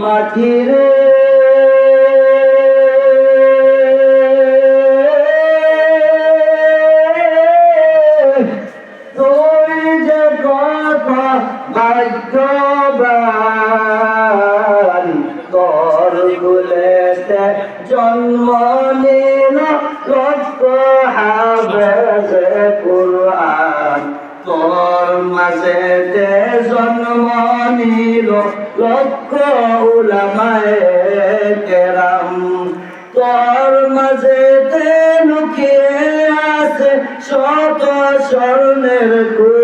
মাটিরে তুই যে কত ভাগ্যবান, তোর গুলেতে জন্ম নিল লক্ষ হাবেজ কুরআন। তোর মাঝেতে জন্ম নিল লক্ষ উলামায়ে কেরাম। তোর মাঝেতে লুকিয়ে আছে শত স্বর্ণের গুণী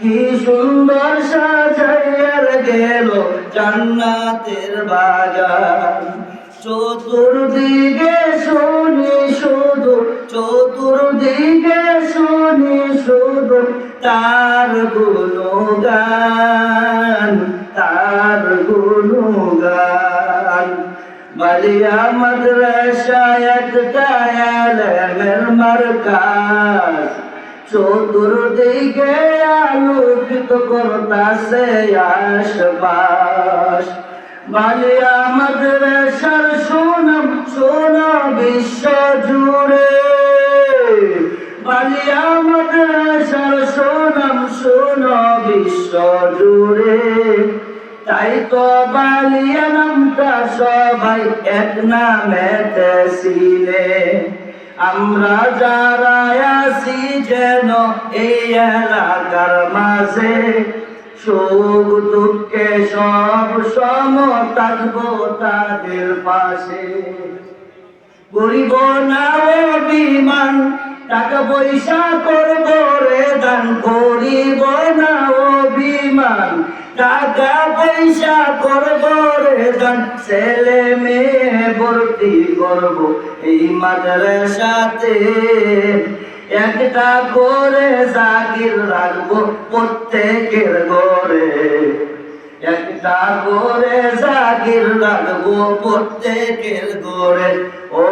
কি সুন্দর সাজাইয়ের গেল জান্নাতের বাগান। চতুর্দিকে শুনি শুধু, চতুর্দিকে শুনি শুধু তার গুণগান তার গুণগান। বালিয়া মাদ্রাসায় একটা আলেমের মার্কাজ, চতুর্দিকে করতাছে আশপাশ। বালিয়া মাদ্রাসার সুনাম, সোনা বিশ্ব জুড়ে। বালিয়া মাদ্রাসার সুনাম, সোনা বিশ্ব জুড়ে। তাই তো বালিয়া নামটা সবাই এক নামেতে ছিলে আমরা যারা আছি যেন এই এলাকার মাঝে, সুখ দুঃখে সব সম থাকব তাদের পাশে। করিব না অভিমান টাকা পয়সা করব, রে দান করিব না টাকা পয়সা করব রে দান ছেলে মেয়ে ভর্তি করব এই মাদ্রাসাতে। একটা করে জাগির রাখব প্রত্যেকের ঘরে। একটা করে জাগির রাখব প্রত্যেকের ঘরে। ও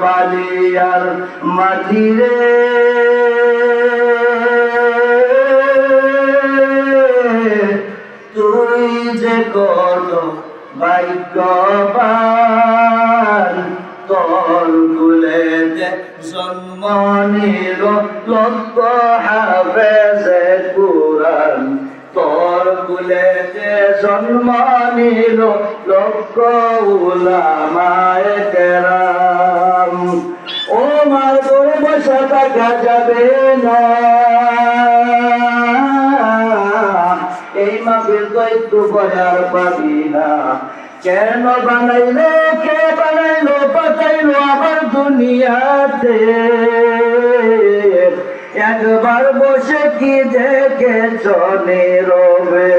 বালিয়ার মাটি যে কত ভাগ্যবান তোর জন্ম নিল লক্ষ হাফেজে কুরান তোর জন্ম নিল লক্ষ ও মার তোর বসা থাকা যাবে না। এই দৈত্য পরে পাবি না। কেন বানাইলো, কে বানাইলো পাতাইলো আবার দুনিয়াতে? একবার বসে কি দেখে চলে রবে